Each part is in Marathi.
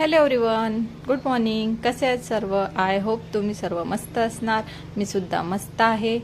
हॅलो एव्हरीवन गुड मॉर्निंग कसे आहेत सर्व? आय होप तुम्ही सर्व मस्त असणार. मी सुद्धा मस्त आहे.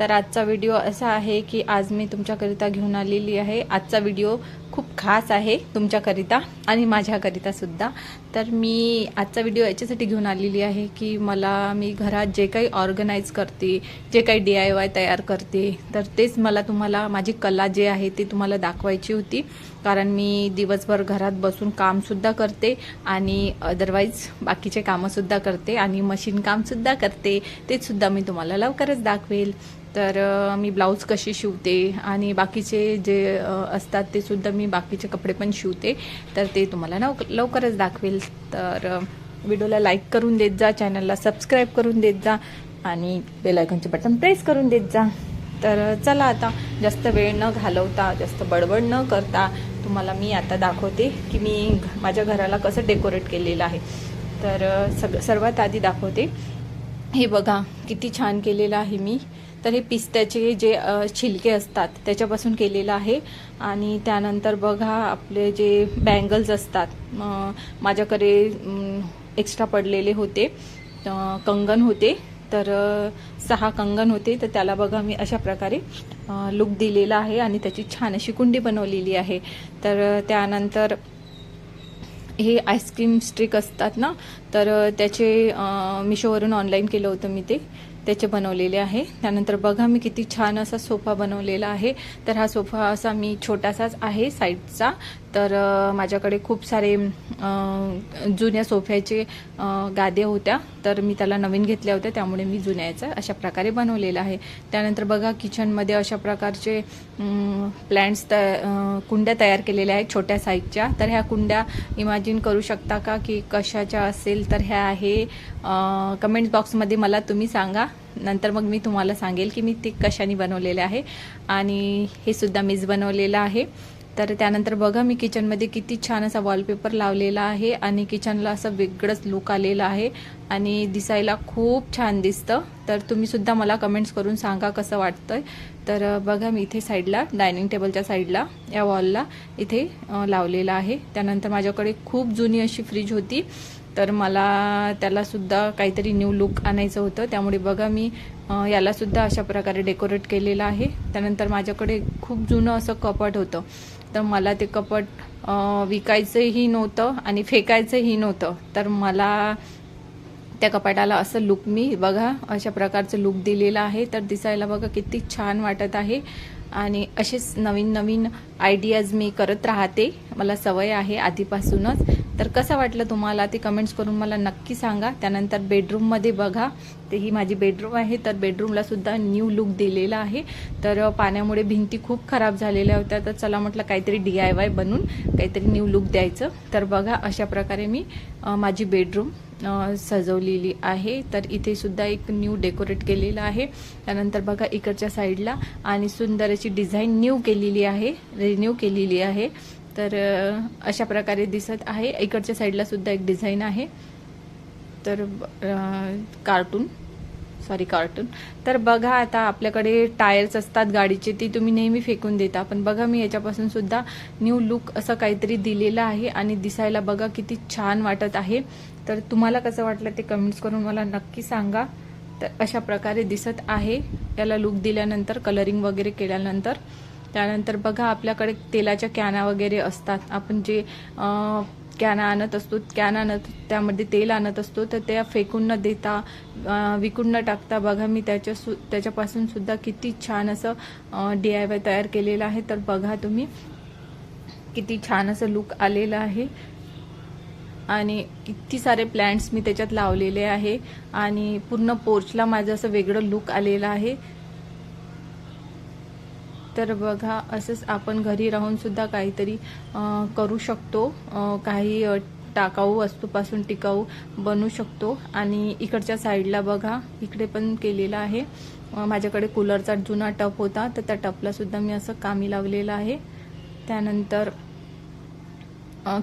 तर आजचा व्हिडिओ असा आहे की आज मी तुमच्याकरिता घेऊन आलेली आहे. आजचा व्हिडिओ खूप खास आहे तुमच्याकरिता आणि माझ्याकरिता सुद्धा. तर मी आजचा व्हिडिओ याच्यासाठी घेऊन आलेली आहे की मला मी घरात जे काही ऑर्गनाईज करते जे काही डी आय वाय तयार करते तर तेच मला तुम्हाला माझी कला जे आहे ते तुम्हाला दाखवायची होती. कारण मी दिवसभर घरात बसून कामसुद्धा करते आणि अदरवाईज बाकीचे कामंसुद्धा करते आणि मशीन कामसुद्धा करते. तेसुद्धा मी तुम्हाला लवकरच दाखवेल. तर मी ब्लाऊज कशी शिवते आणि बाकीचे जे असतात ते सुद्धा मी बाकीचे कपडे पण शिवते. तर ते तुम्हाला नव लवकरच दाखवेल. तर व्हिडिओला लाईक करून देत जा चॅनलला सबस्क्राईब करून देत जा आणि बेलायकॉनचे बटन प्रेस करून देत जा. तर चला आता जास्त वेळ न घालवता जास्त बडबड न करता तुम्हाला मी आता दाखवते की मी घ- माझ्या घराला कसं डेकोरेट केलेलं आहे. तर सग सर्वात आधी दाखवते. हे बघा किती छान केलेलं आहे मी. तर हे पिस्त्याचे जे छिलके असतात त्याच्यापासून केलेलं आहे. आणि त्यानंतर बघा आपले जे बँगल्स असतात माझ्याकडे एक्स्ट्रा पडलेले होते कंगन होते. तर सहा कंगन होते. तर त्याला बघा मी अशा प्रकारे लुक दिलेला आहे आणि त्याची छान अशी कुंडी बनवलेली आहे. तर त्यानंतर हे आईस्क्रीम स्ट्रिक असतात ना तर त्याचे मिशोवरून ऑनलाईन केलं होतं मी ते. त्याचे बनवलेले आहे. त्यानंतर बघा मी किती छान असा सोफा बनवलेला आहे. तर हा सोफा असा मी छोटासाच आहे साईडचा तर माझ्याकडे खूप सारे जुन्या सोफ्याचे गादे गाद्या होत्या. तर मी त्याला नवीन घेतल्या होत्या. त्यामुळे मी जुन्या याचा अशा प्रकारे बनवलेला आहे. त्यानंतर बघा किचनमध्ये अशा प्रकारचे प्लॅन्ट्स त कुंड्या तयार केलेल्या आहेत छोट्या साईजच्या. तर ह्या कुंड्या इमॅजिन करू शकता का? की कशाच्या असेल तर ह्या आहे. कमेंट बॉक्समध्ये मला तुम्ही सांगा. नंतर मग मी तुम्हाला सांगेल की मी ते कशाने बनवलेले आहे. आणि हे सुद्धा मीच बनवलेलं आहे. तर त्यानंतर बघा मी किचनमध्ये किती छान असा वॉलपेपर लावलेला आहे आणि किचनला असं वेगळंच लुक आलेला आहे आणि दिसायला खूप छान दिसतं. तर तुम्ही सुद्धा मला कमेंट्स करून सांगा कसं वाटतंय. तर बघा मी इथे साईडला डायनिंग टेबलच्या साईडला या वॉलला इथे लावलेला आहे. त्यानंतर माझ्याकडे खूप जुनी अशी फ्रीज होती. तर मला त्यालासुद्धा काहीतरी न्यू लुक आणायचं होतं. त्यामुळे बघा मी यालासुद्धा अशा प्रकारे डेकोरेट केलेलं आहे. त्यानंतर माझ्याकडे खूप जुनं असं कपाट होतं. तर मला ते कपाट विकायचंही नव्हतं आणि फेकायचंही नव्हतं. तर मला त्या कपाटाला असं लुक मी बघा अशा प्रकारचं लुक दिलेलं आहे. तर दिसायला बघा किती छान वाटत आहे. आणि असेच नवीन नवीन आयडियाज मी करत राहते. मला सवय आहे आधीपासूनच. तर कसं वाटलं तुम्हाला? ते कमेंट्स करून मला नक्की सांगा. त्यानंतर बेडरूममध्ये बघा. ते ही माझी बेडरूम आहे. तर बेडरूमला सुद्धा न्यू लुक दिलेला आहे. तर पाण्यामुळे भिंती खूप खराब झालेल्या होत्या. तर चला म्हटलं काहीतरी डी आय वाय बनून काहीतरी न्यू लुक द्यायचं. तर बघा अशा प्रकारे मी माझी बेडरूम सजवलेली आहे. तर इथे सुद्धा एक न्यू डेकोरेट केलेलं आहे. त्यानंतर बघा इकडच्या साईडला आणि सुंदर अशी डिझाईन न्यू केलेली आहे. रिन्यू केलेली आहे. तर अशा प्रकारे दिसत आहे. इकडच्या साईडला सुद्धा एक डिझाईन आहे. तर कार्टून सॉरी कार्टून तर बघा आता आपल्याकडे टायर्स असतात गाडीचे ती तुम्ही नेहमी फेकून देता. पण बघा मी याच्यापासून सुद्धा न्यू लुक असं काहीतरी दिलेलं आहे आणि दिसायला बघा किती छान वाटत आहे. तर तुम्हाला कसं वाटलं ते कमेंट्स करून मला नक्की सांगा. तर अशा प्रकारे दिसत आहे. याला लुक दिल्यानंतर कलरिंग वगैरे केल्यानंतर. त्यानंतर बघा आपल्याकडे तेलाच्या कॅना वगैरे असतात. आपण जे कॅना आणत असतो कॅन आणत त्यामध्ये तेल आणत असतो तर त्या फेकून न देता विकून न टाकता बघा मी त्याच्या सु त्याच्यापासून सुद्धा किती छान असं डी आय वाय तयार केलेलं आहे. तर बघा तुम्ही किती छान असं लुक आलेलं आहे. आणि किती सारे प्लॅन्ट्स मी त्याच्यात लावलेले आहे. आणि पूर्ण पोर्चला माझं असं वेगळं लुक आलेलं आहे. तर बघा असंच आपण घरी राहून सुद्धा काहीतरी करू शकतो. काही टाकाऊ वस्तूपासून टिकाऊ बनवू शकतो. आणि इकडच्या साईडला बघा इकडे पण केलेलं आहे. माझ्याकडे कूलरचा जुना टप होता तर त्या टपला सुद्धा मी असं कामी लावलेलं आहे. त्यानंतर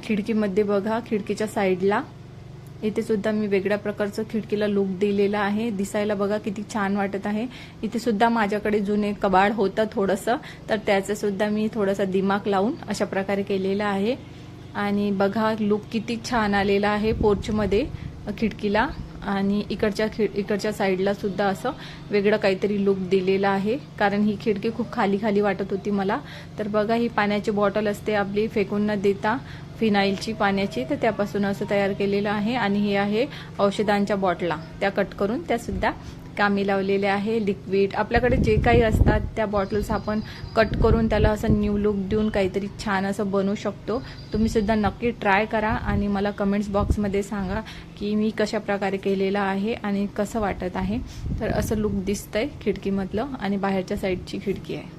खिडकीमध्ये बघा खिडकीच्या साईडला इथे सुद्धा मी वेगळ्या प्रकारचं खिडकीला लुक दिलेला आहे. दिसायला बघा किती छान वाटत आहे. इथे सुद्धा माझ्याकडे जुने कबाड होतं थोडंसं. तर त्याचं सुद्धा मी थोडासा दिमाग लावून अशा प्रकारे केलेलं आहे. आणि बघा लुक किती छान आलेला आहे पोर्चमध्ये खिडकीला. आणि इकडच्या खिड इकडच्या साईडला सुद्धा असं वेगळं काहीतरी लुक दिलेला आहे. कारण ही खिडकी खूप खाली खाली वाटत होती मला. तर बघा ही पाण्याची बॉटल असते आपली फेकून न देता. फिनाईलची पाण्याची तर त्यापासून असं तयार केलेलं आहे. आणि हे आहे औषधांच्या बॉटला त्या कट करून त्यासुद्धा कामी लावलेले आहे लिक्विड आपल्याकडे जे काही असतात त्या बॉटल्स आपण कट करून त्याला असं न्यू लुक देऊन काहीतरी छान असं बनवू शकतो. तुम्ही सुद्धा नक्की ट्राय करा आणि मला कमेंट्स बॉक्समध्ये सांगा की मी कशा प्रकारे केलेलं आहे आणि कसं वाटत आहे. तर असं लुक दिसतंय खिडकीमधलं आणि बाहेरच्या साईडची खिडकी आहे.